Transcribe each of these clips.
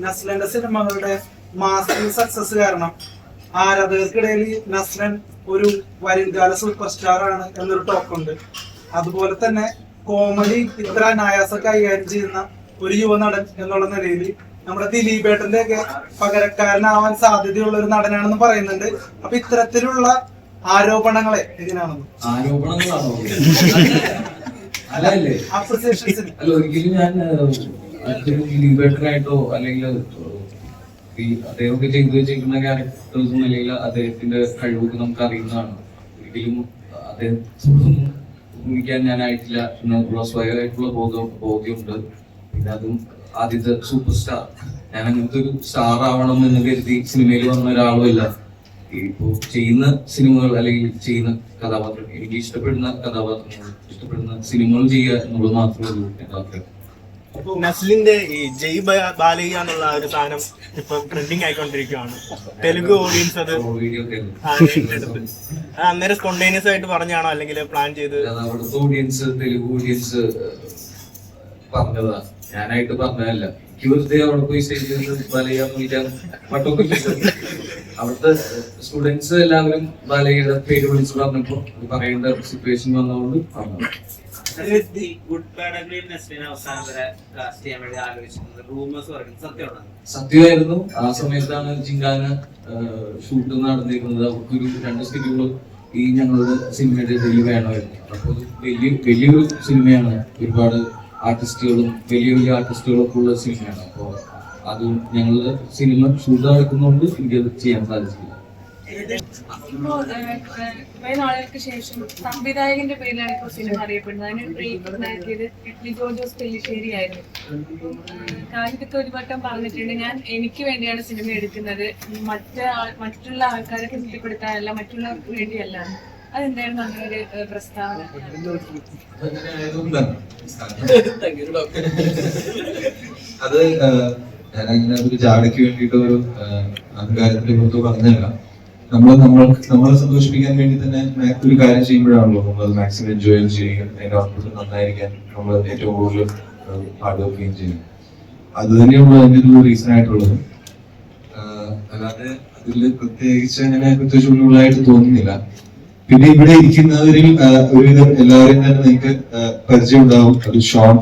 നസ്ലന്റെ സിനിമകളുടെ മാസിക് സക്സസ് കാരണം ആരാധകർക്കിടയിൽ നസ്ലൻ ഒരു വരുംകാല സൂപ്പർ സ്റ്റാർ ആണ് എന്നൊരു ടോക്കുണ്ട് അതുപോലെ തന്നെ കോമഡി ഇത്ര അനായാസം കൈകാര്യം ചെയ്യുന്ന ഒരു യുവ നടൻ എന്നുള്ള നിലയിൽ നമ്മുടെ ദിലീപേട്ടന്റെ ഒക്കെ പകരക്കാരനാവാൻ സാധ്യതയുള്ള ഒരു നടനാണെന്ന് പറയുന്നുണ്ട്. അപ്പൊ ഇത്തരത്തിലുള്ള ആരോപണങ്ങളെ എങ്ങനെയാണെന്ന്? ആരോപണങ്ങളാണോ? അല്ല ഒരിക്കലും ഞാൻ ലീബേറ്ററായിട്ടോ അല്ലെങ്കിൽ ഈ അദ്ദേഹമൊക്കെ ചെയ്തു വെച്ചിരിക്കുന്ന ക്യാരക്ടേഴ്സും അല്ലെങ്കിൽ അദ്ദേഹത്തിന്റെ കഴിവൊക്കെ നമുക്ക് അറിയുന്നതാണ് ഒരിക്കലും അദ്ദേഹം ഭൂമിക്കാൻ ഞാനായിട്ടില്ല എന്നുള്ള സ്വയമായിട്ടുള്ള ബോധം ബോധ്യമുണ്ട്. പിന്നെ അതും ആദ്യത്തെ സൂപ്പർ സ്റ്റാർ ഞാൻ അങ്ങനത്തെ ഒരു സ്റ്റാർ ആവണം എന്ന് കരുതി സിനിമയിൽ വന്ന ഒരാളുമല്ല ഇപ്പോ ചെയ്യുന്ന സിനിമകൾ അല്ലെങ്കിൽ ചെയ്യുന്ന കഥാപാത്രം എനിക്ക് ഇഷ്ടപ്പെടുന്ന കഥാപാത്രങ്ങൾ ഇഷ്ടപ്പെടുന്ന സിനിമകൾ ചെയ്യുക എന്നുള്ളത് മാത്രമേ ഉള്ളൂ എന്റെ ആഗ്രഹം നസ്ലിന്റെ ഈ ജയ് ബാലയ്യ എന്നുള്ള ഒരു സാധനം ഇപ്പൊ ട്രെൻഡിങ് ആയിക്കൊണ്ടിരിക്കുകയാണ്. തെലുങ്ക് ഓഡിയൻസ് അത് അന്നേരം സ്പോണ്ടേനിയസ് ആയിട്ട് പറഞ്ഞാണോ അല്ലെങ്കിൽ പ്ലാൻ ചെയ്ത്? ഓഡിയൻസ് തെലുങ്ക് ഓഡിയൻസ് പറഞ്ഞതാ. ഞാനായിട്ട് പറഞ്ഞതല്ല. വെറുതെ അവിടെ പോയി പട്ടൊക്കെ കിട്ടും. അവിടുത്തെ സ്റ്റുഡൻസ് എല്ലാവരും ബാലയ്യയുടെ പേര് വിളിച്ച് പറഞ്ഞപ്പോ പറയേണ്ട സിറ്റുവേഷൻ വന്നതുകൊണ്ട് പറഞ്ഞു ഗുഡ് ബാഡ് അഗ്ലി നെസ്റ്റിന് അവസാനം വരെ കാസ്റ്റ് ചെയ്യാൻ വേണ്ടി ആലോചിച്ചിരുന്നത് റൂമേഴ്സ് പറയുന്നത് സത്യമാണ്? സത്യമായിരുന്നു. ആ സമയത്താണ് ജിങ്കാന ഷൂട്ട് നടന്നിരുന്നത്. അവർക്കൊരു രണ്ട് സ്കിറ്റുകൾ ഈ ഞങ്ങളുടെ സിനിമയുടെ ഇതിൽ വേണമായിരുന്നു. അപ്പോൾ വലിയ വലിയൊരു സിനിമയാണ് ഒരുപാട് ആർട്ടിസ്റ്റുകളും വലിയ വലിയ ആർട്ടിസ്റ്റുകളൊക്കെ ഉള്ള സിനിമയാണ് അപ്പോൾ അത് ഞങ്ങളുടെ സിനിമ ഷൂട്ട് നടക്കുന്നതുകൊണ്ട് എനിക്കത് ചെയ്യാൻ സാധിച്ചില്ല. ഇപ്പോ ഏഹ്, ഏഹ്, കുറെ നാളുകൾക്ക് ശേഷം സംവിധായകന്റെ പേരിലാണ് ഇപ്പോൾ സിനിമ അറിയപ്പെടുന്നത്. അതിന് റീമാക്കിയത് ലിജോ ജോസ് പെല്ലിശ്ശേരി ആയിരുന്നു അപ്പം, ഒരു വട്ടം പറഞ്ഞിട്ടുണ്ട്. ഞാൻ എനിക്ക് വേണ്ടിയാണ് സിനിമ എടുക്കുന്നത്. മറ്റ മറ്റുള്ള ആൾക്കാരെ തൃപ്തിപ്പെടുത്താനല്ല മറ്റുള്ളവർക്ക് വേണ്ടിയല്ല. അതെന്തായിരുന്നു അങ്ങനെ ഒരു പ്രസ്താവന. അത് ഞാനങ്ങനെ ഒരു ജാടയ്ക്ക് വേണ്ടിയിട്ട് ഒരു ആഹ്, അഹങ്കാരത്തിന്റെ പുറത്ത് പറഞ്ഞല്ല നമ്മൾ നമ്മൾ നമ്മളെ സന്തോഷിപ്പിക്കാൻ വേണ്ടി തന്നെ ഒരു കാര്യം ചെയ്യുമ്പോഴാണല്ലോ നമ്മൾ അത് മാക്സിമം എൻജോയ് ചെയ്യുക അതിന്റെ ഔട്ട്പുട്ട് നന്നായിരിക്കാൻ നമ്മൾ ഏറ്റവും കൂടുതൽ ചെയ്യുകയും ചെയ്യും അത് തന്നെയാണ് അതിന്റെ ഒരു റീസൺ ആയിട്ടുള്ളത്. അല്ലാതെ അതിൽ പ്രത്യേകിച്ച് അങ്ങനെ പ്രത്യേകിച്ച് ഉള്ളതായിട്ട് തോന്നുന്നില്ല. പിന്നെ ഇവിടെ ഇരിക്കുന്നവരിൽ ഒരുവിധം എല്ലാവരെയും തന്നെ നിങ്ങൾക്ക് പരിചയം ഉണ്ടാവും അത് ഷോൺ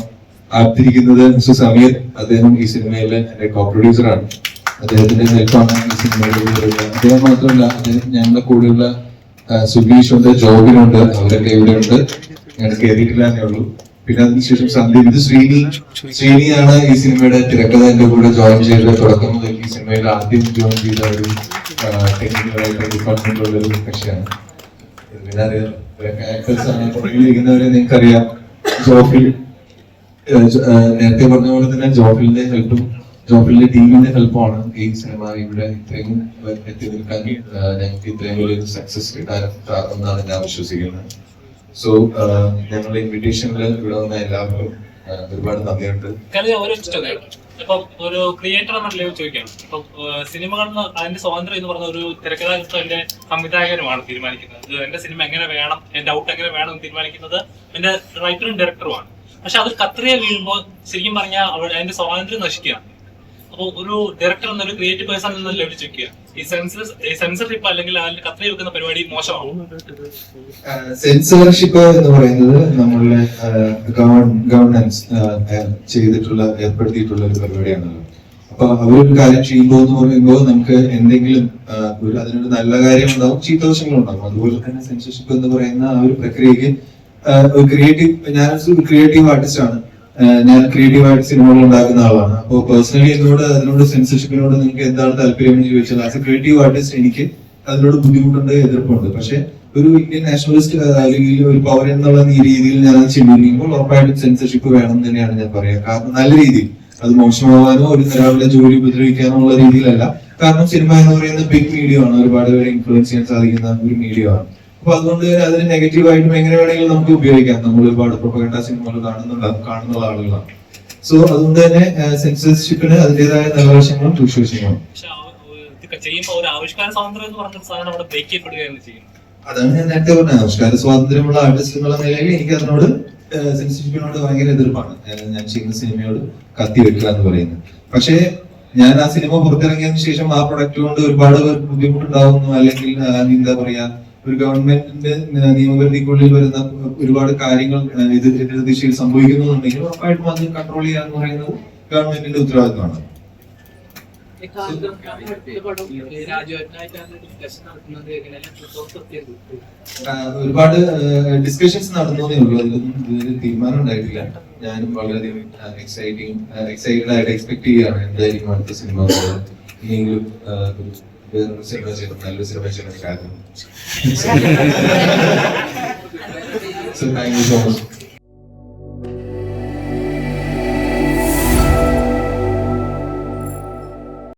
അടുത്തിരിക്കുന്നത് മിസ്റ്റർ സമീർ. അദ്ദേഹം ഈ സിനിമയിലെ എന്റെ കോ പ്രൊഡ്യൂസറാണ് അദ്ദേഹത്തിന്റെ ഹെൽപ്പാണ് ഈ സിനിമയിൽ. അദ്ദേഹം മാത്രമല്ല അദ്ദേഹം ഞങ്ങളുടെ കൂടെയുള്ള സുബീഷ് ഉണ്ട് ജോബിനുണ്ട് അവരൊക്കെ ഇവിടെ ഉണ്ട് ഞാൻ കയറിയിട്ടില്ല എന്നേ ഉള്ളൂ. പിന്നെ അതിനുശേഷം സന്ദീപ്. ഇത് ശ്രീനി ശ്രീനിയാണ് ഈ സിനിമയുടെ തിരക്കഥ എന്റെ കൂടെ ജോയിൻ ചെയ്ത് തുടക്കം മുതൽ ഈ സിനിമയിൽ ആദ്യം ജോയിൻ ചെയ്ത ഒരു ടെക്നിക്കലായിട്ട് ഡിപ്പാർട്ട്മെന്റ് ഉള്ള ഒരു കക്ഷിയാണ്. പിന്നെ അറിയാം. ആണ്. നിങ്ങൾക്കറിയാം. ജോഫിൽ നേരത്തെ പറഞ്ഞ പോലെ തന്നെ ജോഫിലിന്റെ ഹെൽപ്പും ജോഫിലിന്റെ ടീമിന്റെ ഹെൽപ്പാണ് ഈ സിനിമ ഇവിടെ ഇത്രയും എത്തി നിൽക്കാൻ. ഞങ്ങൾക്ക് ഇത്രയും വലിയൊരു സക്സസ് കിട്ടാൻ എന്നാണ് ഞാൻ വിശ്വസിക്കുന്നത്. സോ ഞങ്ങളുടെ ഇൻവിറ്റേഷനിൽ ഇവിടെ വന്ന എല്ലാവർക്കും ഒരുപാട് നന്ദിയുണ്ട്. ഇപ്പം ഒരു ക്രിയേറ്റർ എന്ന നിലയിൽ ചോദിക്കാം. ഇപ്പം സിനിമകളിൽ അതിന്റെ സ്വാതന്ത്ര്യം എന്ന് പറഞ്ഞ ഒരു തിരക്കഥാകൃത്തിന്റെ സംവിധായകനുമാണ് തീരുമാനിക്കുന്നത്. എന്റെ സിനിമ എങ്ങനെ വേണം എന്റെ ഔട്ട് എങ്ങനെ വേണം എന്ന് തീരുമാനിക്കുന്നത് എന്റെ റൈറ്ററും ഡയറക്ടറുമാണ് പക്ഷെ അത് കത്രിയ വീഴുമ്പോൾ ശരിക്കും പറഞ്ഞാൽ അതിന്റെ സ്വാതന്ത്ര്യം നശിക്കുകയാണ്. ഒരു ഡയറക്ടർ എന്നൊരു ക്രിയേറ്റീവ് പേഴ്സൺ എന്ന ലെവലിൽ ചോദിക്കുക ഈ സെൻസർ സെൻസർഷിപ്പ് അല്ലെങ്കിൽ അതിൽ കത്രിയ വെക്കുന്ന പരിപാടി മോശമാവും. സെൻസർഷിപ്പ് എന്ന് പറയുന്നത് നമ്മളുടെ ഗവൺമെന്റ് ചെയ്തിട്ടുള്ള ഏർപ്പെടുത്തിയിട്ടുള്ള ഒരു പരിപാടിയാണല്ലോ അപ്പൊ അവരൊരു കാര്യം ചെയ്യുമ്പോൾ എന്ന് പറയുമ്പോൾ നമുക്ക് എന്തെങ്കിലും ഒരു അതിനൊരു നല്ല കാര്യം ഉണ്ടാവും ചീത്തവശങ്ങളും ഉണ്ടാവും. അതുപോലെ തന്നെ സെൻസർഷിപ്പ് എന്ന് പറയുന്ന ആ ഒരു പ്രക്രിയക്ക് ക്രിയേറ്റീവ് ഞാൻ ഒരു ക്രിയേറ്റീവ് ആർട്ടിസ്റ്റ് ആണ്. ഞാൻ ക്രിയേറ്റീവ് ആയിട്ട് സിനിമകൾ ഉണ്ടാക്കുന്ന ആളാണ്. അപ്പോൾ പേഴ്സണലി എന്നോട് അതിനോട് സെൻസർഷിപ്പിനോട് നിങ്ങൾക്ക് എന്താണ് താല്പര്യം എന്ന് ചോദിച്ചാൽ ആസ് എ ക്രിയേറ്റീവ് ആർട്ടിസ്റ്റ് എനിക്ക് അതിനോട് ബുദ്ധിമുട്ടുണ്ട് എതിർപ്പുണ്ട്. പക്ഷെ ഒരു ഇന്ത്യൻ നാഷണലിസ്റ്റ് അല്ലെങ്കിൽ ഒരു പൗരൻ എന്നുള്ള രീതിയിൽ ഞാൻ ചിന്തിക്കുമ്പോൾ ഉറപ്പായിട്ടും സെൻസർഷിപ്പ് വേണം തന്നെയാണ് ഞാൻ പറയുക. കാരണം നല്ല രീതിയിൽ. അത് മോശമാവാനോ ഒരു ഒരാളുടെ ജോലി ഉപദ്രവിക്കാനോ ഉള്ള രീതിയിലല്ല. കാരണം സിനിമ എന്ന് പറയുന്ന ബിഗ് മീഡിയ ആണ്. ഒരുപാട് പേരെ ഇൻഫ്ലുവൻസ് ചെയ്യാൻ സാധിക്കുന്ന ഒരു മീഡിയ ആണ്. അപ്പൊ അതുകൊണ്ട് തന്നെ അതിന് നെഗറ്റീവ് ആയിട്ടും എങ്ങനെ വേണമെങ്കിലും നമുക്ക് ഉപയോഗിക്കാം. നമ്മൾ ഒരുപാട് പ്രൊപ്പഗണ്ട സിനിമകൾ കാണുന്നുള്ള കാണുന്ന ആളുകളാണ്. സോ അതുകൊണ്ട് തന്നെ സെൻസർഷിപ്പിന് അതിന്റേതായ നിർവശങ്ങളും വശങ്ങളും ദൂഷ്യവശങ്ങളും അതാണ് ഞാൻ നേരത്തെ പറഞ്ഞത്. ആവിഷ്കാര സ്വാതന്ത്ര്യമുള്ള ആർട്ടിസ്റ്റ് എന്നുള്ള നിലയിൽ എനിക്ക് അതിനോട് സെൻസർഷിപ്പിനോട് ഭയങ്കര എതിർപ്പാണ്. ഞാൻ ചെയ്യുന്ന സിനിമയോട് കത്തി വെക്കുക എന്ന് പറയുന്നത്. പക്ഷേ ഞാൻ ആ സിനിമ പുറത്തിറങ്ങിയതിനു ശേഷം ആ പ്രൊഡക്റ്റ് കൊണ്ട് ഒരുപാട് ബുദ്ധിമുട്ടുണ്ടാവുന്നു. അല്ലെങ്കിൽ എന്താ പറയാ ഒരു ഗവൺമെന്റിന്റെ നിയമപരിധിക്കുള്ളിൽ വരുന്ന ഒരുപാട് കാര്യങ്ങൾ ആ, ഇത് എതിർ ദിശയിൽ സംഭവിക്കുന്നുണ്ടെങ്കിൽ ഉറപ്പായിട്ടും അത് കൺട്രോൾ ചെയ്യുക പറയുന്നത് ഗവൺമെന്റിന്റെ ഉത്തരവാദിത്തമാണ് ഒരുപാട് ഡിസ്കഷൻസ് നടന്നേ ഉള്ളൂ. അതിലൊന്നും തീരുമാനം ഉണ്ടായിട്ടില്ല. ഞാനും വളരെയധികം എക്സൈറ്റിംഗ് എക്സൈറ്റഡ് ആയിട്ട് എക്സ്പെക്ട് ചെയ്യുകയാണ് എന്തായിരിക്കും അടുത്ത സിനിമ ഇനിയെങ്കിലും സിനിമ ചെയ്യണം നല്ലൊരു സിനിമ ചെയ്യണം ആഗ്രഹം so thank you so much